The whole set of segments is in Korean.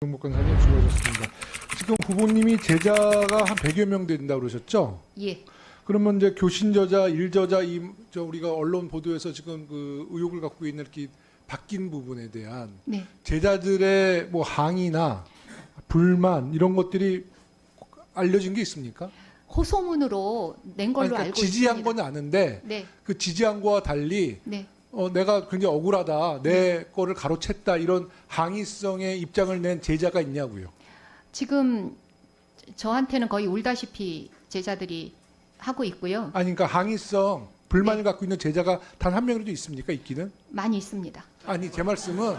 정목 강사님 수고하셨습니다. 지금 후보님이 제자가 한 100여 명 된다고 그러셨죠? 예. 그러면 이제 교신 저자, 일 저자 이 저 우리가 언론 보도에서 지금 그 의혹을 갖고 있는 이렇게 바뀐 부분에 대한 네. 제자들의 뭐 항의나 불만 이런 것들이 알려진 게 있습니까? 호소문으로 낸 걸로 아니, 그러니까 알고 지지한 있습니다. 건 아는데 네. 그 지지한 거와 달리 네. 어, 내가 굉장히 억울하다, 내 거를 가로챘다 이런 항의성의 입장을 낸 제자가 있냐고요. 지금 저한테는 거의 울다시피 제자들이 하고 있고요. 아니 그러니까 항의성 불만을 갖고 있는 제자가 단 한 명이라도 있습니까? 있기는? 많이 있습니다. 아니 제 말씀은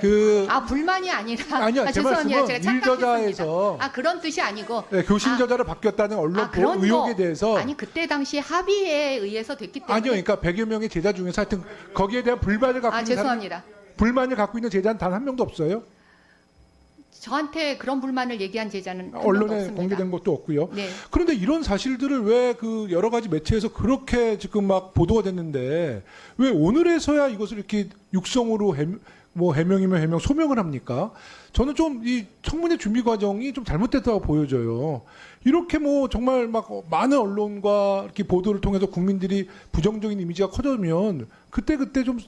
그 아 불만이 아니라 아니요, 아, 제 죄송합니다. 말씀은 제가 착각했습니다. 일저자에서 아 그런 뜻이 아니고 네, 교신 아, 저자로 바뀌었다는 언론 아, 그런 보- 의혹에 거. 대해서 아니 그때 당시 합의에 의해서 됐기 때문에 아니요, 그러니까 100여 명의 제자 중에서 하여튼 거기에 대한 불만을 갖고 아 있는 사람, 죄송합니다. 불만을 갖고 있는 제자는 단 한 명도 없어요. 저한테 그런 불만을 얘기한 제자는 한 명도 언론에 없습니다. 공개된 것도 없고요. 네. 그런데 이런 사실들을 왜 그 여러 가지 매체에서 그렇게 지금 막 보도가 됐는데 왜 오늘에서야 이것을 이렇게 육성으로 해, 뭐 해명이면 해명 소명을 합니까? 저는 좀 이 청문회 준비 과정이 좀 잘못됐다고 보여져요. 이렇게 뭐 정말 막 많은 언론과 이렇게 보도를 통해서 국민들이 부정적인 이미지가 커지면 그때 그때 좀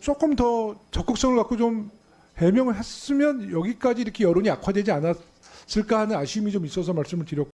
조금 더 적극성을 갖고 좀 해명을 했으면 여기까지 이렇게 여론이 악화되지 않았을까 하는 아쉬움이 좀 있어서 말씀을 드렸고.